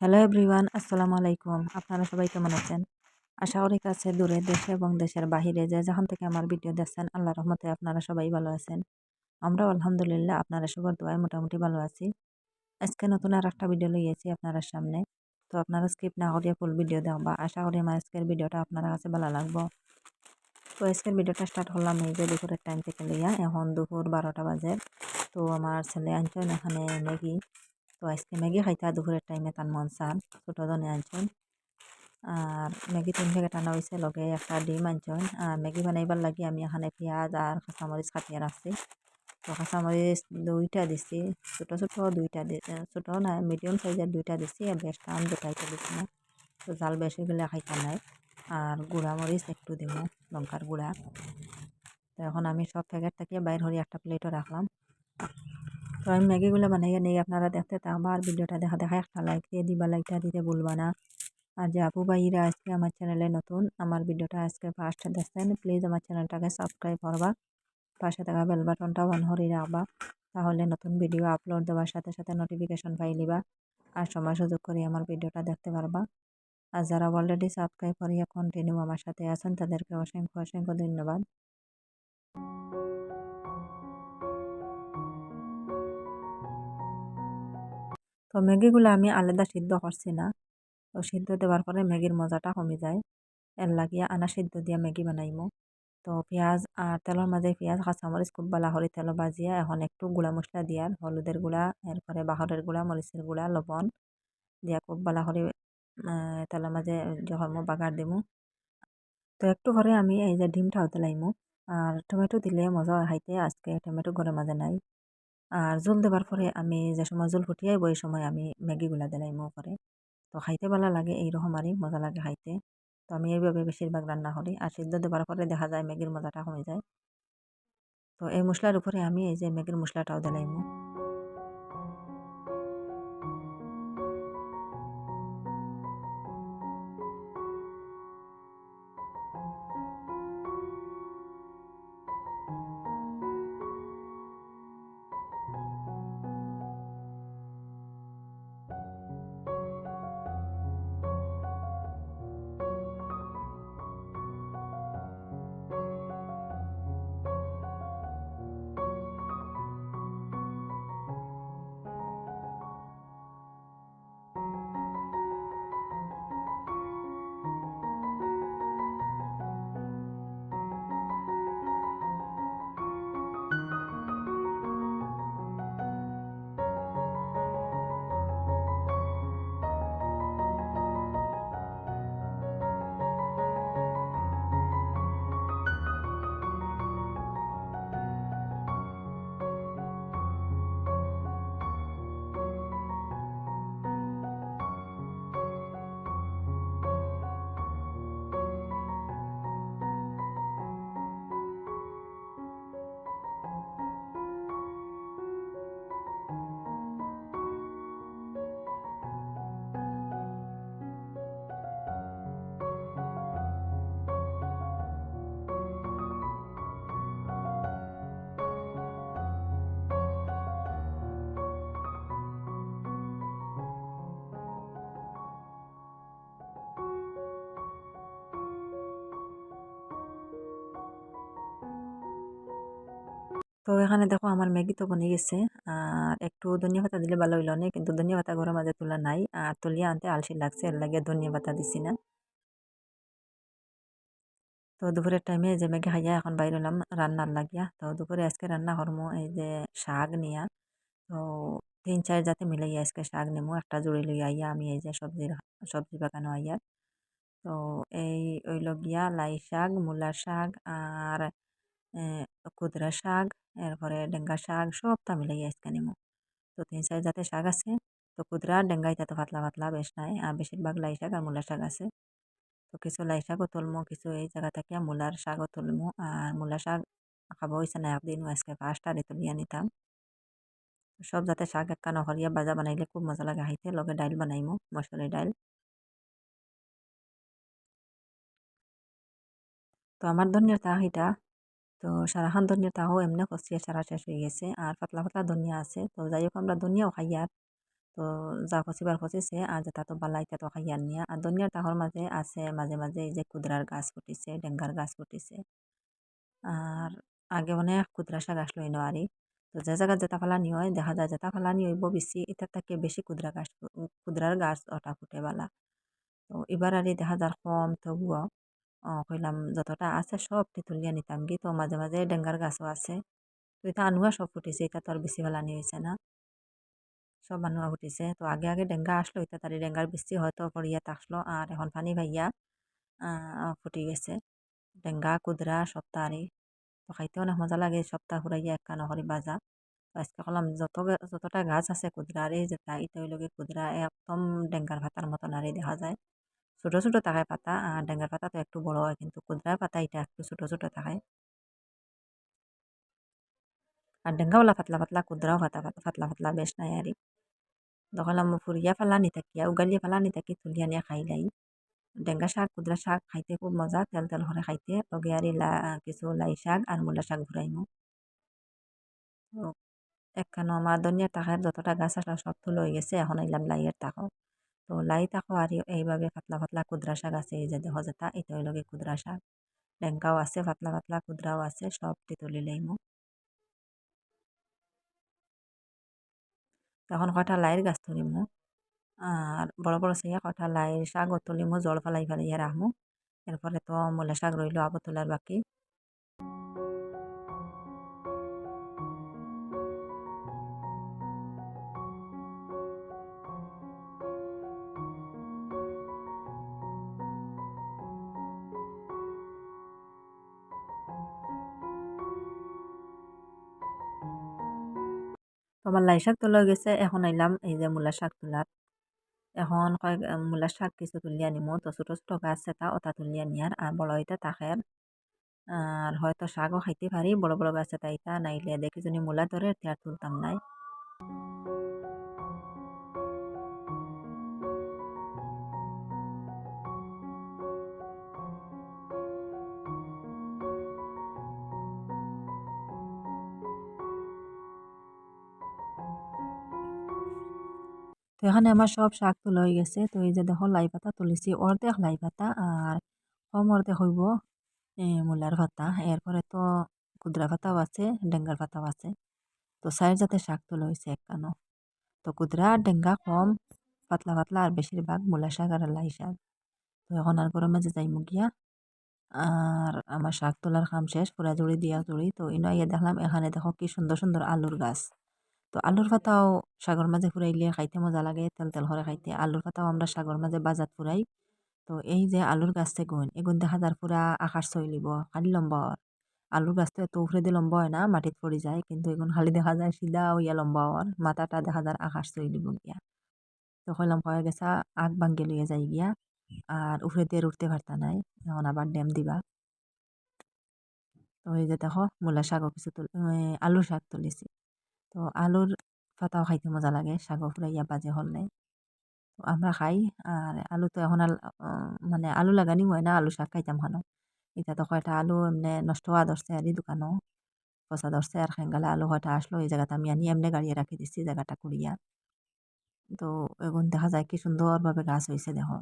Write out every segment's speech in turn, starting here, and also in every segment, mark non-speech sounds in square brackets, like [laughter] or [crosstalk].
Hello everyone আসসালামু আলাইকুম আপনারা সবাই কেমন আছেন? আশা করি কাছে দূরে দেশে এবং দেশের বাহিরে যে যখন থেকে আমার ভিডিও দেখছেন আল্লাহ রহমতে আপনারা সবাই ভালো আছেন। আমরাও আলহামদুলিল্লাহ আপনারা সবার দোয়ায় মোটামুটি ভালো আছি। আজকে নতুন আর একটা ভিডিও লইয়েছি আপনার সামনে। তো আপনারা স্কিপ না করিয়ে ফুল ভিডিও দেখবা। আশা করি আমার আজকের ভিডিওটা আপনার কাছে ভালো লাগবো। তো আজকের ভিডিওটা স্টার্ট করলাম এই যে দুপুরের টাইম থেকে লইয়া। এখন দুপুর বারোটা বাজে। তো আমার ছেলে আনছেন এখানে ম্যাগি তো আজকে ম্যাগি খাইতা দুপুরের টাইমে তার মন চান, ছোটো দনে আনছেন। আর ম্যাগি তিন প্যাকেট আনা হয়েছে লগে একটা ডিম আনছেন। আর ম্যাগি বানাইবার লাগি আমি এখানে পেঁয়াজ আর কাঁচামরিচ কাটিয়ে রাখছি। তো কাঁচামরিচ দুইটা দিছি, ছোটো ছোটো দুইটা ছোটো না মিডিয়াম সাইজের দুইটা দিছি, আর বেশ টান দুটাইতে দিছি না। তো জাল বেশি গেলে খাইতা নাই। আর গুঁড়া মরিচ একটু দিব লঙ্কার গুঁড়া। তো এখন আমি সব প্যাকেট থেকে বাইর হয়ে একটা প্লেটও রাখলাম। তো আমি ম্যাগিগুলো বানাইয়া নেই, আপনারা দেখতে থাকবা আর ভিডিওটা দেখা দেখা একটা লাইক দিয়ে দিবা লাইকটা দিতে ভুলবা না। আর যে আপু ভাইরা আজকে আমার চ্যানেলে নতুন, আমার ভিডিওটা আজকে ফার্স্ট দেখছেন প্লিজ আমার চ্যানেলটাকে সাবস্ক্রাইব করবা। পাশে থাকা বেল বাটনটা অন করে রাখবা, তাহলে নতুন ভিডিও আপলোড দেওয়ার সাথে সাথে নোটিফিকেশন পাই নিবা। আর সময় সুযোগ করে আমার ভিডিওটা দেখতে পারবা। আর যারা অলরেডি সাবস্ক্রাইব করিয়া কন্টিনিউ আমার সাথে আছেন, তাদেরকে অসংখ্য অসংখ্য ধন্যবাদ। তো ম্যাগিগুলো আমি আলাদা সিদ্ধ করছি না। তো সিদ্ধ দেওয়ার পরে ম্যাগির মজাটা কমে যায়। এর লাগিয়া আনা সিদ্ধ দিয়া ম্যাগি বানাইমু। তো পেঁয়াজ আর তেলের মাঝে পেঁয়াজ, কাঁচামরিচ খুব ভালো করে তেল বাজিয়া এখন একটু গুঁড়া মশলা দিয়ার হলুদের গুঁড়া, এরপরে বাহরের গুঁড়া, মরিচের গুঁড়া, লবণ দিয়া খুব ভালো করে তেলের মাঝে যখন বাগার দিমু। তো একটু পরে আমি এই যে ডিমটা লাইমু আর টমেটো দিলে মজা খাইতে। আজকে টমেটো ঘরের মাঝে নাই। আর জোল দেবার পরে আমি যে সময় জল ফুটিয়াইব এই সময় আমি ম্যাগিগুলা দিলাইমো করে তো খাইতে ভালো লাগে এইরকম আরই মজা লাগে খাইতে। তো আমি এইভাবে বেশিরভাগ রান্না করি। আর সিদ্ধ দেবার পরে দেখা যায় ম্যাগির মজাটা কমে যায়। তো এই মশলার উপরে আমি এই যে ম্যাগির মশলাটাও দিলাইমো তো এখানে দেখো আমার ম্যাগি তো বনে গেছে। আর একটু ধনিয়া পাতা দিলে ভালো হইল না কিন্তু ধনিয়া পাতা ঘরের মাঝে তোলা নাই। আর তুলিয়া আনতে আলসি লাগছে, এর লাগে ধনিয়া পাতা দিছি না। তো দুপুরের টাইমে যে ম্যাগি খাইয়া এখন বাইর হলাম, রান্নার লাগিয়া। তো দুপুরে আজকে রান্না করব এই যে শাক নিয়া। তো তিন চার জাতে মিলাইয়া আজকে শাক নেব একটা জুড়ি লইয়া আইয়া আমি এই যে সবজির সবজি বাগানো আইয়া। তো এই ওইল গিয়া লাই শাক, মূলার শাক আর কুদরা শাক, এরপরে ডেঙ্গা শাক সবটা মিলাইয়া আজকে নিমু। তো তিন চার জাতের শাক আছে। তো কুদরা ডেঙ্গাইটা তো পাতলা পাতলা বেশ নাই। আর বেশিরভাগ লাই শাক আর মূলা শাক আছে। তো কিছু লাই শাকও তুলমু, কিছু এই জায়গা থেকে মূলার শাকও তুলমু। আর মূলা শাক খাব হয়েছে না একদিন আজকে ফার্স্ট আর তুলিয়া নিতাম। সব যাতে শাক একটা নহরিয়া বাজা বানাইলে খুব মজা লাগে খাইতে। লগে ডাইল বানাইমু মসুরি ডাইল। তো আমার ধনিয়ার তাহিটা তো সারাখান ধনিয়া তাও এমনি কষিয়ে সারা শেষ হয়ে গেছে, আর পাতলা পাতলা ধনিয়া আছে। তো যাই হোক আমরা ধনিয়াও খাই আর, তো যা ফসিবার ফসিছে আর যেটা তো বালা এটা তো খাইয়ার নিয়া। আর দুনিয়ার তাহর মাঝে আছে, মাঝে মাঝে এই যে কুদরার গাছ ফুটিছে, ডেঙ্গার গাছ ফুটিছে। আর আগে অনেক কুদরা শাক আসলো ইনো আরি তো যে জায়গা যেটা ফালানি হয়, দেখা যায় যেটা ফালানি হইব বেশি এটার থেকে বেশি কুদরা গাছ, কুদরার গাছ ওটা ফুটে বালা। তো এবার আরে দেখা যার কম তবুও কইলাম যতটা আছে সব তুলিয়া নিতাম। কি তো মাঝে মাঝে ডেঙ্গার গাছও আছে। তো এটা আনুয়া সব ফুটেছে, এটা তো আর বেশি হয়েছে না। সব মানুষ উঠিছে তো আগে আগে ডেঙ্গা আসলো, এটা তারি ডেঙ্গার বৃষ্টি হয়তো পড়িয়া থাকল আর এখন পানি ভাইয়া ফুটি গেছে। ডেঙ্গা, কুদরা সপ্তাহারি তো খাইতে অনেক মজা লাগে, সপ্তাহ ঘুরাইয়া এক কানো বাজা। আজকে কলাম যত যতটা গাছ আছে কুদরার যেটা, এটা কুদরা একদম ডেঙ্গার ভাতার মতন আর দেখা যায়। ছোট ছোট থাকে পাতা আর ডেঙ্গার পাতা তো একটু বড় হয় কিন্তু কুদরার পাতা এটা একটু ছোট ছোট থাকে আর ডেঙ্গাওয়ালা পাতলা পাতলা কুদরাও পাতা, পাতলা পাতলা বেশ নাই আর। দখলাম ফুরিয়া ফেলানি থাকিয়া উগালিয়া ফেলানি থাকি তুলিয়া নিয়ে খাইলাই ডেঙ্গা শাক কুদরা শাক খাইতে খুব মজা, তেল তেল করে খাইতে। লগে আর কিছু লাই শাক আর মূলা শাক ঘুরাইমু একখানো আমার ধনিয়ার টাকার যতটা গাছ আসলে সব তুলো হয়ে গেছে, এখন এলাম লাইয়ের টাকাও তো লাই টাকাও আর এইভাবে পাতলা পাতলা কুদরা শাক আছে, এই যে দেহ যেটা এটা হইল কুদরা শাক। ডেঙ্গাও আছে, পাতলা পাতলা কুদরাও আছে সবটি তুলি লাইমু তখন কটা লাইয়ের গাছ তুলিমু আর বড় বড় সাইয়া কটা লাইয়ের শাকও তুলিমু জল ফেলাই ফেলাইয়া রাখমু এরপরে তো মূলা শাক রইল আবো তোলার বাকি। আমার লাই শাক তোলা গেছে, এখন আইলাম এই যে মূলা শাক তোলার এখন কয়েক মূলা শাক কিছু তুলিয়া নিমো তো ছোটো ছোটো গাছ এটা ওটা তুলিয়া নিয়ার আর বড় এটা তাকের আর হয়তো শাকও খাইতে পারি বড় বড় গাছ এটা এটা নাইলে দেখি যদি মূলা ধরে আর তুলতাম নাই। তো এখানে আমার সব শাক তোলা হয়ে গেছে। তো এই যে দেখো লাই পাতা তুলেছি, অর্ধেক লাই পাতা আর কম অর্ধেক হইব মূলার পাতা। এরপরে তো কুদরা পাতাও আছে, ডেঙ্গার পাতাও আছে। তো সাইড যাতে শাক তোলা হয়েছে একখানো তো কুদরা আর ডেঙ্গা কম, পাতলা পাতলা আর বেশিরভাগ মূলা শাক আর লাই শাক। তো এখন আর গরমে যে যাই মুগিয়া আর আমার শাক তোলার কাম শেষ, পুরা জুড়ি দিয়া জুড়ি। তো ইনো ইয়ে দেখলাম এখানে দেখো কি সুন্দর সুন্দর আলুর গাছ। তো আলুর পাতাও সাগর মাঝে ফুরাইলে খাইতে মজা লাগে, তেল তেল করে খাইতে। আলুর পাতাও আমরা সাগর মাঝে বাজার ফুরাই। তো এই যে আলুর গাছতে গুণ এগুন দেখা যার পুরা আকাশ চলিব খালি লম্বা হওয়ার আলুর গাছতে তো উফরে দিয়ে লম্বা হয় না, মাটিত পড়ে যায়, কিন্তু এগুন খালি দেখা যায় সিধা হইয়া লম্বা হওয়ার মাথাটা দেখা যার আকাশ চলিব গিয়া। তো কইলাম কয়ে গেছা, আগ ভাঙ্গে লইয়া যাই গিয়া, আর উফরে দিয়ে উঠতে পারতা নাই, এখন আবার ড্যাম দিবা। তো এই যে দেখো মূলা শাকও কিছু আলুর শাক তুলেছি। তো আলুর পাতাও খাইতে মজা লাগে শাক ফুরাইয়া বাজে হলে তো আমরা খাই, আর আলু তো এখন মানে আলু লাগানি হয় না, আলু শাক খাইতাম খানো। এটা তো কয়টা আলু এমনি নষ্ট হওয়া ধরছে আর দোকানও পচা ধরছে আর খেঙ্গালে আলু কয়টা আসলো, এই জায়গাটা আমি আনি এমনি গাড়িয়ে রাখি দিচ্ছি জায়গাটা কুড়িয়া। তো এখন দেখা যায় কি সুন্দরভাবে গাছ হয়েছে দেখো।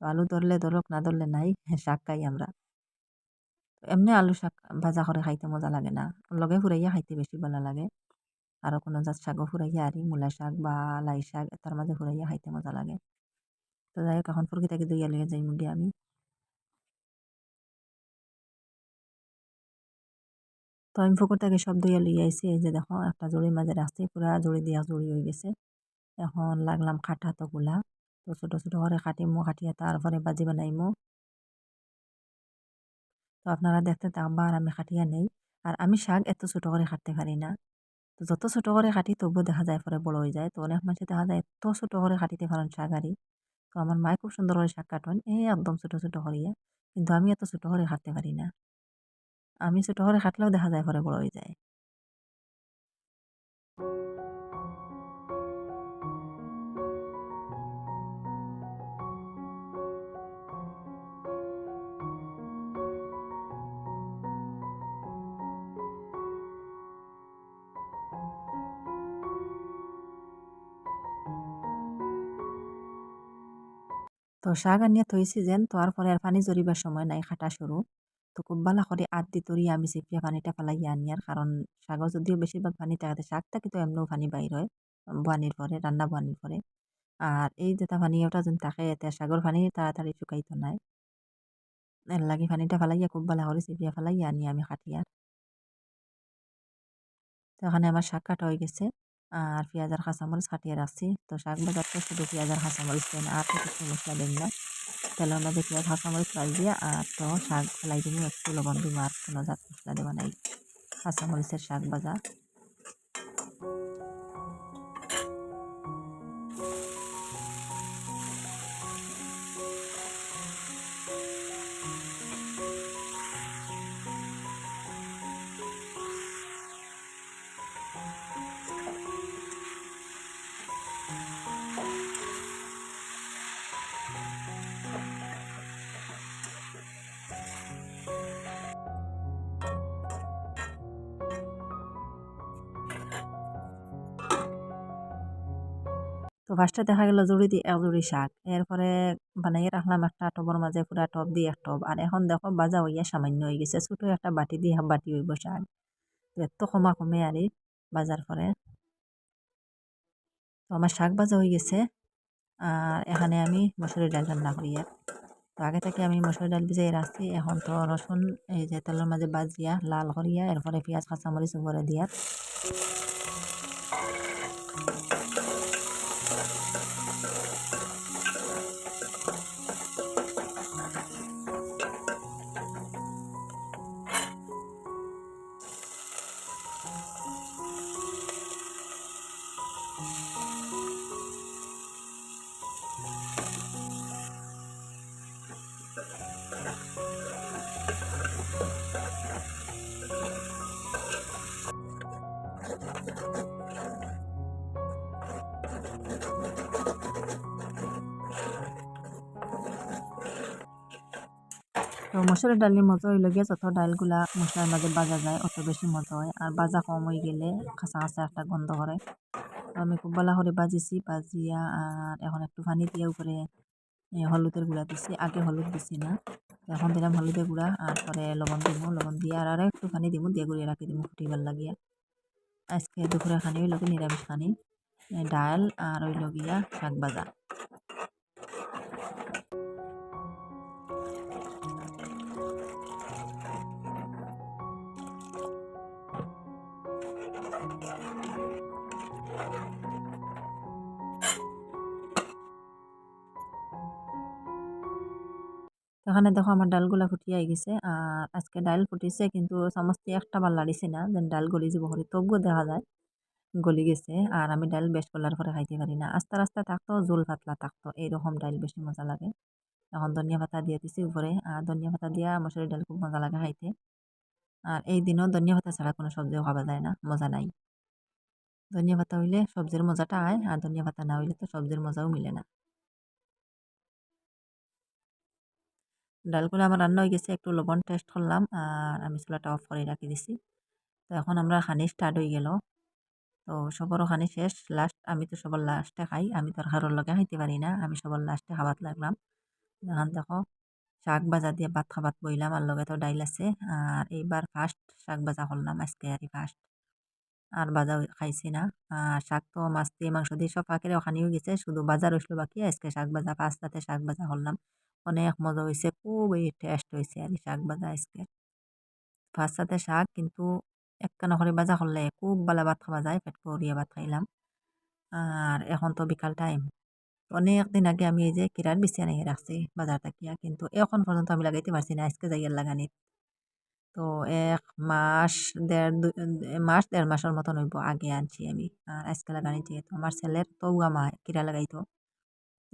তো আলু ধরলে ধরক, না ধরলে নাই, [laughs] শাক খাই আমরা। এমনি আলু শাক ভাজা করে খাইতে মজা লাগে না। লগে ফুরাইয়া খাইতে বেশি ভালো লাগে। আরও কোনো জাত শাকও ফুরাইয়া আরি মূলা শাক বা লাই শাক তার মাঝে ফুরাইয়া খাইতে মজা লাগে। তো যাই হোক, এখন ফুরকিটাকে দইয়া লিয়ে যাই মুগি আমি। তো আমি থেকে সব দইয়া লিয়ে আইছি এই যে দেখো একটা জড়ির মাঝে রাখছি পুরা জড়ি দিয়া জড়ি হয়ে গেছে। এখন লাগলাম খাটা তো গুলা, তো ছোটো ছোটো করে কাটিমো কাটিয়ে তারপরে বাজি বানাইমো। তো আপনারা দেখতে থাকবার আমি কাটিয়া নেই আর আমি শাক এত ছোটো করে কাটতে পারি না। তো যত ছোটো করে কাটি তবুও দেখা যায় পরে বড় হয়ে যায়। তো অনেক মানুষে দেখা যায় এত ছোটো করে কাটিতে পারেন শাকারি তো আমার মায় খুব সুন্দর করে শাক কাটন। এই একদম ছোটো ছোটো করিয়া। কিন্তু আমি এত ছোটো করে কাটতে পারি না। আমি ছোটো করে কাটলেও দেখা যায় পরে বড় হয়ে যায়। তো শাক আনিয়া থইছি যেন তোয়ার পরে আর পানি জরিবার সময় নাই, খাটা শুরু তো খুব ভালো করে আদ দি তরি আমি চেপিয়া পানিটা ফেলাইয়া আনিয়ার কারণ শাকও যদিও বেশিরভাগ পানি থাকে শাক থাকি, তো এমনিও পানি বাইর হয় বানির পরে রান্না বানির পরে আর এই যেটা পানি ওটা যেন থাকে এতে শাগর পানি তাড়াতাড়ি শুকাইতো নাই। এর লাগি পানিটা ফেলাইয়া খুব ভালো করে চেপিয়া ফেলাইয়া আনি আমি খাটিয়ার তো এখানে আমার শাক কাটা হয়ে গেছে। আর পেঁয়াজ আর কাঁচামরিচ কাটিয়ে রাখছি তো শাক বাজার তো শুধু পেঁয়াজ আর কাঁচামরিচ দেন আর কিছু মশলা দেন না তেলের মধ্যে পেঁয়াজ কাঁচামরিচ লাল দিয়ে আর তো শাক ফেলাই দিন একটু লবণ দিব আর কোনো জাত মশলা দেওয়া নাই কাঁচামরিচের শাক ভাজা ফার্স্টে দেখা গেল জুড়ি দিয়ে এক জুড়ি শাক। এরপরে বানাইয়ে রাখলাম একটা টবের মাঝে পুরা টব দিয়ে এক টব। আর এখন দেখো বাজা হইয়া সামান্য হয়ে গেছে। ছোটো একটা বাটি দিয়ে হাফ বাটি হইব শাক। এত কমা কমে আর বাজার করে তো আমার শাক বাজা হয়ে গেছে। আর এখানে আমি মসুরি ডাল রান্না করি তো আগে থেকে আমি মসুরি ডাল ভিজাই রাখছি। এখন তো রসুন, এই যে তেলের মাঝে বাজিয়া লাল করিয়া এরপরে পেঁয়াজ, কাঁচামরিচ উপরে দিয়া। তো মসুরের ডালের মজা হইল গিয়ে যত ডালগুলা মশলার মাঝে বাজা যায়, অত বেশি মজা হয়। আর বাজা কম হয়ে গেলে খাসা খাসা একটা গন্ধ করে তো আমি খুব ভালো করে বাজিছি, বাজিয়া আর এখন একটু পানি দিয়ে উপরে হলুদের গুঁড়া দিছি। আগে হলুদ দিছি না। এখন দিলাম হলুদের গুঁড়া আর পরে লবণ দিব লবণ দিয়ে আর আরও একটু পানি দিব দিয়ে গুঁড়িয়ে রাখি দিব ফুটিবার লাগিয়া। আজকে দুপুরে খানি হইল নিরামিষ খানি। ডাল আর হইল গিয়া শাক ভাজা। এখানে দেখো আমার ডালগুলা ফুটিয়ে গেছে। আর আজকে ডাল ফুটিছে কিন্তু দিয়ে একটা বার লাড়িছে না, যেন ডাল গলি যাব করি তবুও দেখা যায় গলি গেছে আর আমি ডাল বেশ গলার পরে খাইতে পারি না। আস্তে আস্তে থাকতো, জোল পাতলা থাকতো, এইরকম ডাল বেশি মজা লাগে। এখন ধনিয়া পাতা দিয়ে দিছি উপরে, আর ধনিয়া পাতা দিয়া মশুরি ডাল খুব মজা লাগে খাইতে। আর এই দিনও ধনিয়া পাতা ছাড়া কোনো সবজিও খাওয়া যায় না, মজা নাই। ধনিয়া পাতা হইলে সবজির মজাটা আয়, আর ধনিয়া পাতা না হইলে তো সবজির মজাও মিলে না। ডালগুলো আমার রান্না হয়ে গেছে, একটু লবণ টেস্ট করলাম, আর আমি চুলাটা অফ করে রাখি দিছি। তো এখন আমরা খানি স্টার্ট হয়ে গেল। তো সবরও খানি শেষ লাস্ট আমি তো সবার লাস্টে খাই, আমি তো আর লগে খাইতে পারি না, আমি সবার লাস্টে খাবার লাগলাম। এখন দেখো, শাক ভাজা দিয়ে ভাত খাবার বইলাম, আর লগে তো ডাইল আছে, আর এইবার ফার্স্ট শাক ভাজা করলাম, আজকে আর ফার্স্ট আর ভাজা খাইছি না, আর শাক তো মাছ দিয়ে মাংস দিয়ে সব ফাঁকেরে ওখানেও গেছে, শুধু বাজার হইসলো বাকি, আজকে শাক ভাজা পাঁচটাতে শাক ভাজা করলাম। অনেক মজা হয়েছে খুবই টেস্ট হয়েছে আর শাক ভাজা আজকে। ফার্স্টটাতে শাক কিন্তু একখানা করে ভাজা করলে খুব ভালো ভাত খাওয়া যায়, পেট ভরিয়া ভাত খাইলাম। আর এখন তো বিকাল টাইম অনেক দিন আগে আমি এই যে কিরার বিছিয়া নিয়ে রাখছি বাজার থাকিয়া, কিন্তু এখন পর্যন্ত আমি লাগাইতে পারছি না, আজকে যাইয়ার লাগানিত তো এক মাস, দেড় মাস, দেড় মাসের মতন হইব আগে আনছি আমি, আর আজকে লাগানি যেহেতু। আমার ছেলের তো মা কিরা লাগাইতো।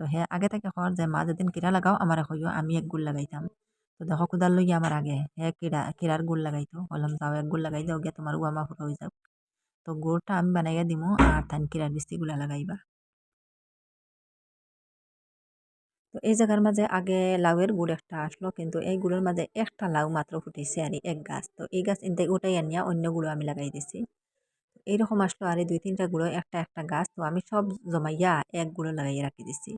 তো হে আগে থেকে কর যে মা যেদিন কিরা লাগাও, আমার কইও আমি এক গুড় লাগাইতাম। তো দেখো কুদার লইয়া আমার আগে হে কিরা কিরার গুড় লাগাইতো। বললাম, যাও এক গুড় লাগাই দাও গিয়া তোমার উয়ামা ফুটো হয়ে যাও তো গুড়টা আমি বানাইয়া দিমু আর ধান কিরার বিস্তিগুলা লাগাইবা। তো এই জায়গার মাঝে আগে লাউয়ের গুড় একটা আসলো, কিন্তু এই গুড়ের মাঝে একটা লাউ মাত্র ফুটেছে আর এক গাছ। তো এই গাছ ইনতে ওটাই আনিয়া অন্য গুঁড়ো আমি লাগাই দিছি। এইরকম আসলো আর দুই তিনটা গুঁড়ো একটা একটা গাছ। তো আমি সব জমাইয়া এক গুঁড়ো লাগাইয়া রাখি দিছি।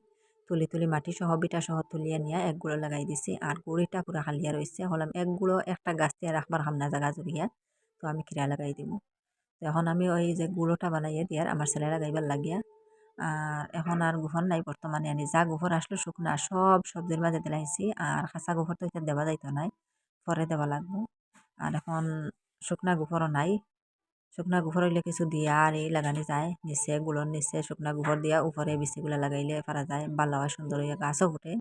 তুলি তুলি মাটি সহ বিটা সহ তুলিয়ে নিয়ে এক গুঁড়ো লাগাই দিছি। আর গুড়িটা পুরা খালিয়া রয়েছে হলাম এক গুঁড়ো একটা গাছ দিয়ে রাখবার হামনা জায়গা জুড়িয়া, তো আমি খিরা লাগাই দিব এখন আমি ওই যে গুঁড়োটা বানাইয়ে দিয়ার আমার ছেলে লাগাইবার লাগিয়া, আর এখন আর গোফর নাই বর্তমানে। আনি যা গোফর আসলো শুকনা সব সবজির মাঝে দিলাইছি। আর খাঁচা গোফর তো এটা দেওয়া যাইতো নাই, পরে দেওয়া লাগবো। আর এখন শুকনা গোফরও নাই। শুকনা গোবর হইলে কিছু দিয়া আর এই লাগানি যায়। নিচে গুলোর নিচে শুকনা গোবর দিয়া উপরে বিচিগুলা লাগাইলে পারা যায়। ভালো হয় সুন্দর হইয়া গাছও ফুটে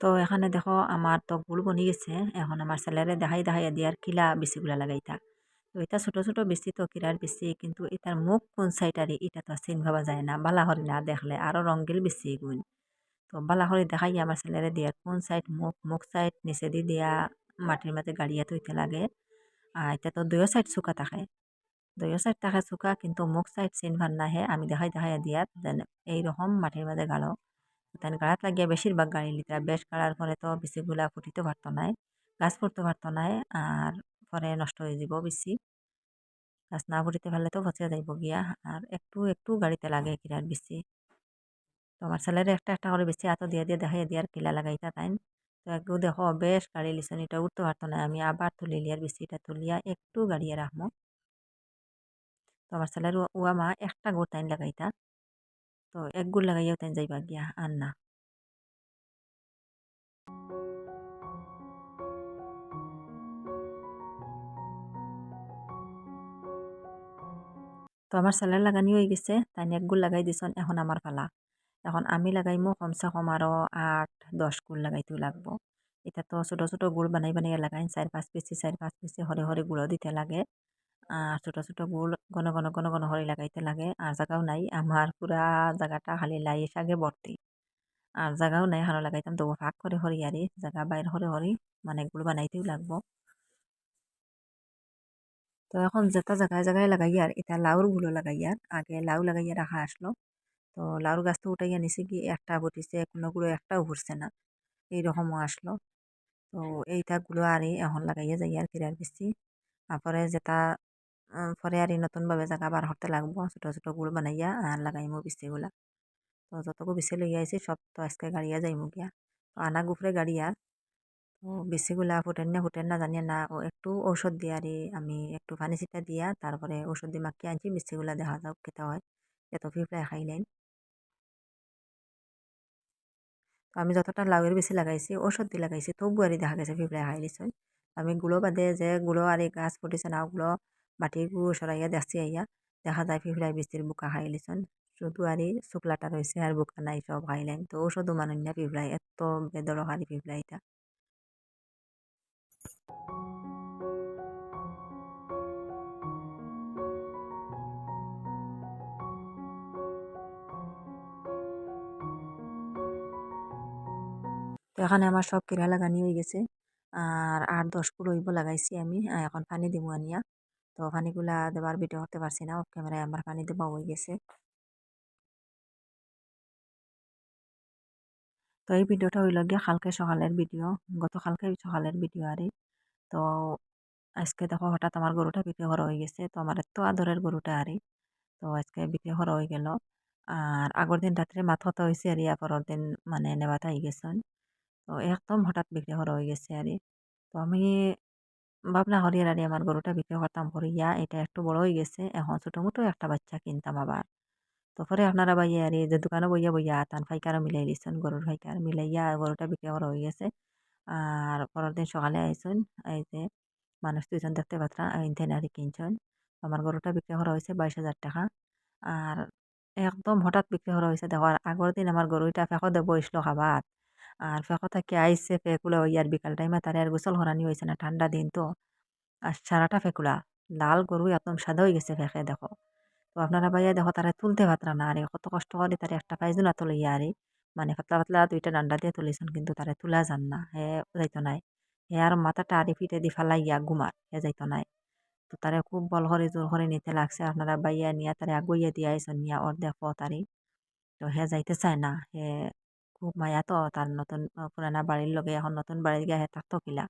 তো এখানে দেখো আমার তো গুল বনি গেছে। এখন আমার ছেলেরে দেখাই দেখাই দিয়ার কিলা বিচিগুলা লাগাইতা তো এটা ছোট ছোট বিচি তো কিরার বিচি কিন্তু এটার মুখ কোন সাইডারে এটা তো চিন ভাবা যায় না। বালা হরি না দেখলে আরও রঙ্গিল বিচি গুণ। তো বালা হরি দেখাই আমার ছেলেরে দিয়া কোন সাইড মুখ মুখ সাইড নিচে দি দিয়া মাটির মাঝে গাড়িয়া থইতে লাগে। আর এটা তো দুয়ো সাইড চুকা থাকে। দুয়ো সাইড থাকে চুকা, কিন্তু মুখ সাইড চিনভার নাহে, আমি দেখাই দেখাই দিয়াত যেন এইরকম মাটির মাঝে গাড়ো তাই গাড়াত লাগিয়া বেশিরভাগ গাড়ি লিতা বেশ গাড়ার পরে তো বিচিগুলা ফুটিতে পারতো নাই, গাছ ফুটতে পারতো নাই আর পরে নষ্ট হয়ে যাব বেশি গাছ না ফুটিতে পারলে তো পচিয়া যাইব গিয়া আর একটু একটু গাড়িতে লাগে কিরার বেশি তো আমার ছেলেরে একটা একটা করে বেশি এত দিয়ে দিয়ে দেখাই দিয়ার কিলা লাগাইতা তাই একটু দেখো বেশ, গাড়ি লিছেন এটা উঠতে পারতো না। আমি আবার তুলি, লিয়ার বেশিটা তুলিয়া একটু গাড়িয়ে রাখব তো আমার ছেলের ওয়া মা একটা গোড় তাইন লাগাইতা। তো এক গুড় লাগাইয়াও তাইন যাইবা গিয়া, আর না। তো আমার ছেলের লাগানি হয়ে গেছে তাই এক গুড় লাগাই দিছন এখন আমার পালা। এখন আমি লাগাইমো কমসে কম আরও আট, দশ গুড় লাগাইতেও লাগবো। এটা তো ছোটো ছোটো গুড় বানাই বানাই লাগাই, চার, পাঁচ পিসি, চার, পাঁচ পিসি হরে হরে গুঁড়ো দিতে লাগে। আর ছোটো ছোটো গুড় ঘন ঘন ঘন ঘন হরে লাগাইতে লাগে। আর জায়গাও নাই, আমার পুরা জায়গাটা খালি লাই শাকে ভর্তি। আর জায়গাও নাই, হানো লাগাইতাম তবু ফাঁক করে হরি আরি জায়গা বাইর হরে, হরি মানে গুড় বানাইতেও লাগবো। তো এখন যেটা জায়গায় জায়গায় লাগাইয়ার, এটা লাউরগুলো লাগাইয়ার। আগে লাউ লাগাইয়া রাখা আসলো। তো লাউর গাছ তো উঠাইয়া নিছে কি একটা বটিছে গুলো একটাও ঘুরছে না। এইরকমও আসলো। তো এইটা গুলো আর এখন লাগাইয়া যাই আর কিরার বেশি তারপরে যেটা পরে আর নতুনভাবে জায়গা বার হতে লাগবো। ছোটো ছোটো গুড় বানাইয়া আর লাগাইমো বিচিগুলা তো যতটুকু বিচি লইয়া আইছি, সব তো আজকে গাড়িয়া যাইমু গিয়া। তো আনা গুফরে গাড়ি আর তো বিচিগুলা ফুটেন না ফুটেন না জানিয়া না। ও একটু ঔষধ দিয়া রে আমি একটু পানি ছিটা দিয়া, তারপরে ঔষধ দিয়ে মাখিয়ে আনছি বিচিগুলা দেখা যাক কেতা হয়। এত ফিফড়ায় খাইলেন। তো আমি যতটা লাউয়ের বেশি লাগাইছি ওষুধ দিয়ে লাগাইছি, তবু আর দেখা গেছে পিঁপড়ায় খাই দিছে আমি গুলো বাদে যে গুলো আর এই গাছ ফুটিছে না, ওগুলো মাটির গু সরাইয়া দেখছি আইয়া, দেখা যায় পিঁপড়ায় বেশির বুকা খাই লিছন শুধু আর শুক্লাটা রয়েছে আর বুকা নাই সব খাইলেন তো ওষুধও মানুষ না পিঁপড়ায় এত বেদরকারি পিঁপড়া এখানে আমার সব কিরা লাগানি হয়ে গেছে। আর আট, দশ কুড়ো হইব লাগাইছি আমি। এখন পানি দিব আনিয়া। তো পানিগুলা দেবার ভিডিও করতে পারছি না। অফ ক্যামেরায় আমার পানি দেওয়া হয়ে গেছে। তো এই ভিডিওটা হইল গিয়ে কালকে সকালের ভিডিও। গতকালকে সকালের ভিডিও আর তো আজকে দেখো হঠাৎ আমার গরুটা বিক্রি করা হয়ে গেছে। তো আমার এত আদরের গরুটা আরে তো আজকে বিক্রি করা হয়ে গেল। আর আগের দিন রাত্রে মাথা হয়েছে আর ইয়া পরের দিন মানে নেওয়াতে হয়ে গেছেন তো একদম হঠাৎ বিক্রি করা হয়ে গেছে আর তো আমি ভাবনা হরিয়ার আর আমার গরুটা বিক্রি করতাম হরিয়া এটা একটু বড় হয়ে গেছে, এখন ছোটো মোটো একটা বাচ্চা কিনতাম আবার। তো পরে আপনারা বাইয়া আর যে দোকানে বইয়া বইয়া তান ফাইকারও মিলাই লিছেন, গরুর ফাইকার মিলাইয়া গরুটা বিক্রি করা হয়ে গেছে। আর পরের দিন সকালে আইসন এই যে মানুষ দুজন দেখতে পাত্রা ইনতেন আর কিনছেন। আমার গরুটা বিক্রি করা হয়েছে বাইশ হাজার টাকা। আর একদম হঠাৎ বিক্রি করা হয়েছে দেখো আগের দিন আমার গরুটা ফেঁকো দেব বসল খাবার আর ফেঁকো থেকে আইসে ফেকুলা ওই আর বিকাল টাইমে তার আর গোসল হরানি হয়েছে না, ঠান্ডা দিন তো। আর সারাটা ফেকুলা লাল গরু একদম সাদা হয়ে গেছে ফেঁকে দেখো। তো আপনারা ভাইয়া দেখো তারা তুলতে পাত্রা না আরে কত কষ্ট করে তারা একটা পাইজুনা তুলে আরে মানে পাতলা পাতলা দুইটা ডান্ডা দিয়ে তুলিছেন কিন্তু তারা তুলা যান না, হে যাইতো নাই। হে আর মাথাটা আরে ফিটে দি ফালাইয়া গুমার, হে যাইতো নাই। তো তারে খুব বল করে জোর করে নিতে লাগছে, আপনারা বাইয়া নিয়া তারে আগুইয়া দিয়ে আইসন নিয়া ওর দেখো তারে তো হে যাইতে চায় না, হে খুব মায়া তো তার নতুন পুরানা বাড়ির লগে এখন নতুন বাড়ির গিয়ে হে থাকতো কিলা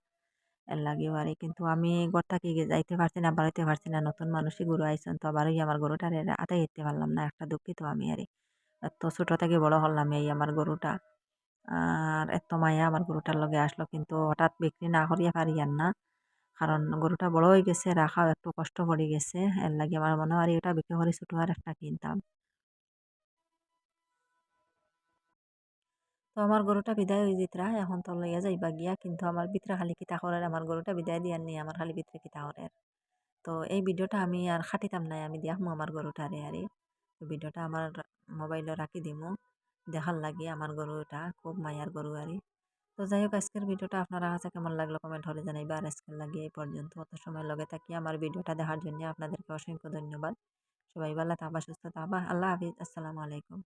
এর লাগিও আরে কিন্তু আমি ঘর থাকি যাইতে পারছি না, বাড়াইতে পারছি না, নতুন মানুষই গরু আইসন তো আবারই আমার গরুটারে আতাই যেতে পারলাম না, একটা দুঃখিত আমি আরে। এত ছোটো থেকে বড় হলাম এই আমার গরুটা, আর এত মায়া আমার গরুটার লগে আসলো, কিন্তু হঠাৎ বিক্রি না করিয়া পারি আর না, কারণ গরুটা বড় হয়ে গেছে, রাখাও একটু কষ্ট পড়ে গেছে, এর লাগে আমার মনে হয় এটা বিক্রি করে ছোটো আর একটা কিনতাম। তো আমার গরুটা বিদায় হয়ে যেতরা, এখন তো লইয়া যাইবা গিয়া, কিন্তু আমার ভিতরে খালি কিতা করার, আমার গরুটা বিদায় দিয়ার নি আমার খালি ভিতরে কিতা করার। তো এই ভিডিওটা আমি আর খাটিতাম নাই, আমি দিয়াম আমার গরুটারে আরে ভিডিওটা আমার মোবাইলে রাখি দিমু, দেখার লাগে আমার গরুটা, খুব মায়ার গরু আরে। তো যাই হোক, আজকের ভিডিওটা আপনারা কাছে কেমন লাগল কমেন্ট হলে জানাইবা, আর আজকের লাগে এই পর্যন্ত। অত সময় লগে থাকি আমার ভিডিওটা দেখার জন্য আপনাদেরকে অসংখ্য ধন্যবাদ। সবাই ভালো থাকবা, সুস্থ থাকবা, আল্লাহ হাফিজ, আসসালামু আলাইকুম।